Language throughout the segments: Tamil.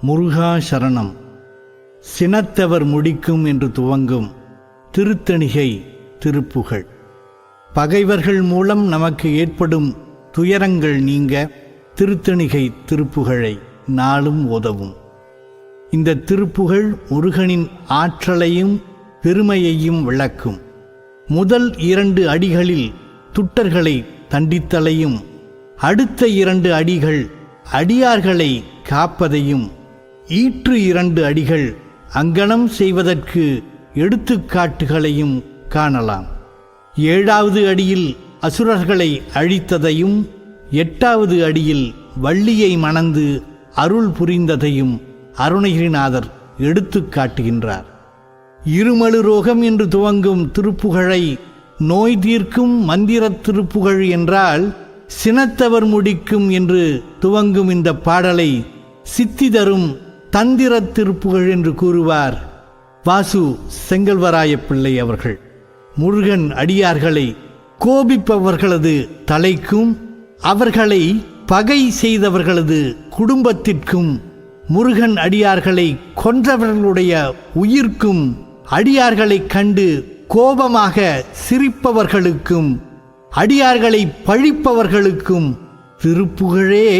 முருகா சரணம் சினத்தவர் முடிக்கும் என்று துவங்கும் திருத்தணிகை திருப்புகழ் பகைவர்கள் மூலம் நமக்கு ஏற்படும் துயரங்கள் நீங்க திருத்தணிகை திருப்புகழை நாளும் உதவும் இந்த திருப்புகழ் முருகனின் ஆற்றலையும் பெருமையையும் விளக்கும். முதல் இரண்டு அடிகளில் துட்டர்களை தண்டித்தலையும் அடுத்த இரண்டு அடிகள் அடியார்களை காப்பதையும் ஈற்று இரண்டு அடிகள் அங்கனம் செய்வதற்கு எடுத்துக்காட்டுகளையும் காணலாம். ஏழாவது அடியில் அசுரர்களை அழித்ததையும் எட்டாவது அடியில் வள்ளியை மணந்து அருள் புரிந்ததையும் அருணகிரிநாதர் எடுத்துக் காட்டுகின்றார். இருமலு ரோகம் என்று துவங்கும் திருப்புகழை நோய் தீர்க்கும் மந்திர திருப்புகழ் என்றால் சினத்தவர் முடிக்கும் என்று துவங்கும் இந்த பாடலை சித்தி தரும் தந்திர திருப்புகழ் என்று கூறுவார் வாசு செங்கல்வராய பிள்ளை அவர்கள். முருகன் அடியார்களை கோபிப்பவர்களது தலைக்கும் அவர்களை பகை செய்தவர்களது குடும்பத்திற்கும் முருகன் அடியார்களை கொன்றவர்களுடைய உயிர்க்கும் அடியார்களைக் கண்டு கோபமாக சிரிப்பவர்களுக்கும் அடியார்களை பழிப்பவர்களுக்கும் திருப்புகழே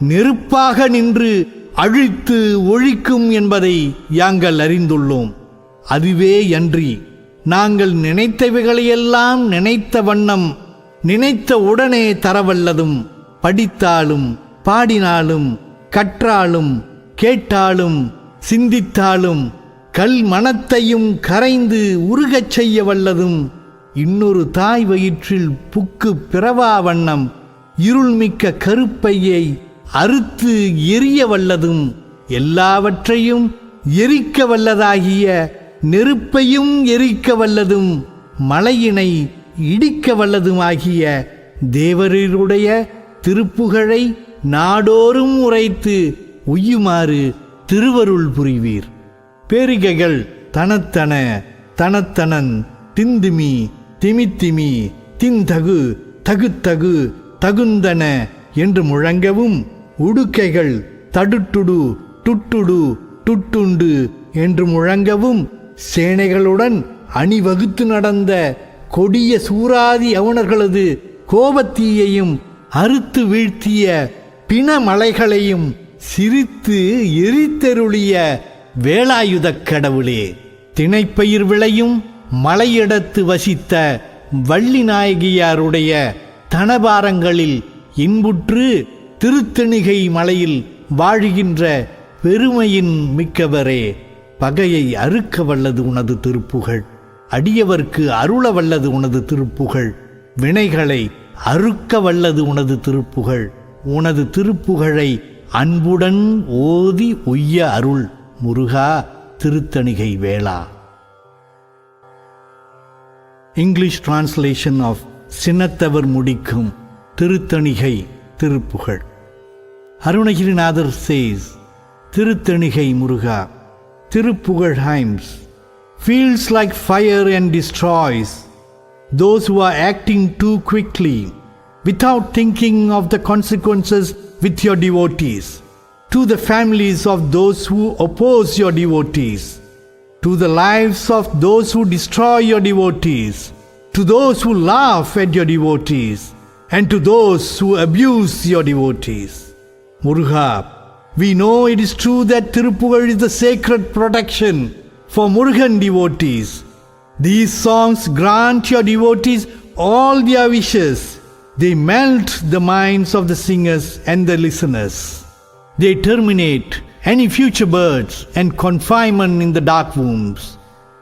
நெருப்பாக நின்று அழித்து ஒழிக்கும் என்பதை யாங்கள் அறிந்துள்ளோம். அதுவே அன்றி நாங்கள் நினைத்தவைகளையெல்லாம் நினைத்த வண்ணம் நினைத்த உடனே தரவல்லதும் படித்தாலும் பாடினாலும் கற்றாலும் கேட்டாலும் சிந்தித்தாலும் கல் மனத்தையும் கரைந்து உருகச் செய்ய வல்லதும் இன்னொரு தாய் வயிற்றில் புக்கு பிறவா வண்ணம் இருள்மிக்க கருப்பையை அறுத்து எரிய வல்லதும் எல்லாவற்றையும் எரிக்க வல்லதாகிய நெருப்பையும் எரிக்க வல்லதும் மலையினை இடிக்க வல்லதுமாகிய தேவரீருடைய திருப்புகழை நாடோறும் உரைத்து உய்யுமாறு திருவருள் புரிவீர். பேரிகைகள் தனத்தன தனத்தனன் திந்துமி திமித்திமி தின்தகு தகுத்தகு தகுந்தன என்று முழங்கவும் உடுக்கைகள் தடுட்டுடு டுட்டுடு டுட்டுண்டு என்று முழங்கவும் சேனைகளுடன் அணிவகுத்து நடந்த கொடிய சூராதி அவுணர்களது கோபத்தீயையும் அறுத்து வீழ்த்திய பிணமலைகளையும் சிரித்து எரித்தருளிய வேலாயுதக் கடவுளே. திணைப்பயிர் விளையும் மலையிடத்து வசித்த வள்ளி நாயகியாருடைய தனபாரங்களில் இன்புற்று திருத்தணிகை மலையில் வாழுகின்ற பெருமையின் மிக்கவரே பகையை அறுக்க வல்லது உனது திருப்புகழ். அடியவர்க்கு அருள வல்லது உனது திருப்புகழ். வினைகளை அறுக்க வல்லது உனது திருப்புகழ். உனது திருப்புகழை அன்புடன் ஓதி உய்ய அருள். முருகா திருத்தணிகை வேளா. இங்கிலீஷ் டிரான்ஸ்லேஷன் ஆஃப் சின்னத்தவர் முடிக்கும் Thiruthanigai Thiruppugazh. Arunagirinathar says Thiruthanigai Muruga Thiruppugazh hymns feels like fire and destroys those who are acting too quickly without thinking of the consequences with your devotees. To the families of those who oppose your devotees, to the lives of those who destroy your devotees, to those who laugh at your devotees, and to those who abuse your devotees. Muruga, we know it is true that Tirupugal is the sacred protection for Murugan devotees. These songs grant your devotees all their wishes. They melt the minds of the singers and the listeners. They terminate any future births and confinement in the dark wombs.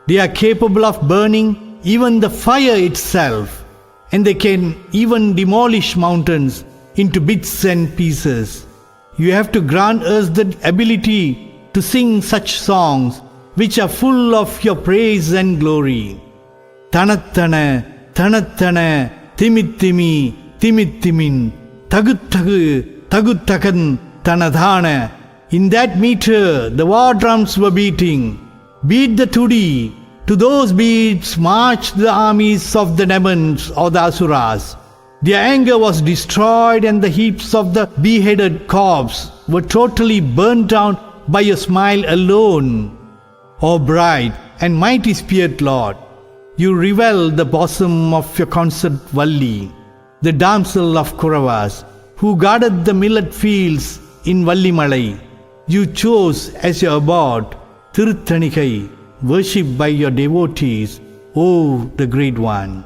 They are capable of burning even the fire itself, and they can even demolish mountains into bits and pieces. You have to grant us the ability to sing such songs which are full of your praise and glory. தனத்தன தனத்தன திமித்திமி திமித்திமின் தகுத்தகு தகுத்தகன் தனதான In that meter the war drums were beating. Beat the tudi. To those beats marched the armies of the demons or the asuras. Their anger was destroyed, and the heaps of the beheaded corpse were totally burnt down by your smile alone. O bright and mighty Spirit Lord, you reveal the bosom of your consort Valli, the damsel of Kuravas, who guarded the millet fields in Vallimalai. You chose as your abode Tirthanikai, worshipped by your devotees, O the Great One.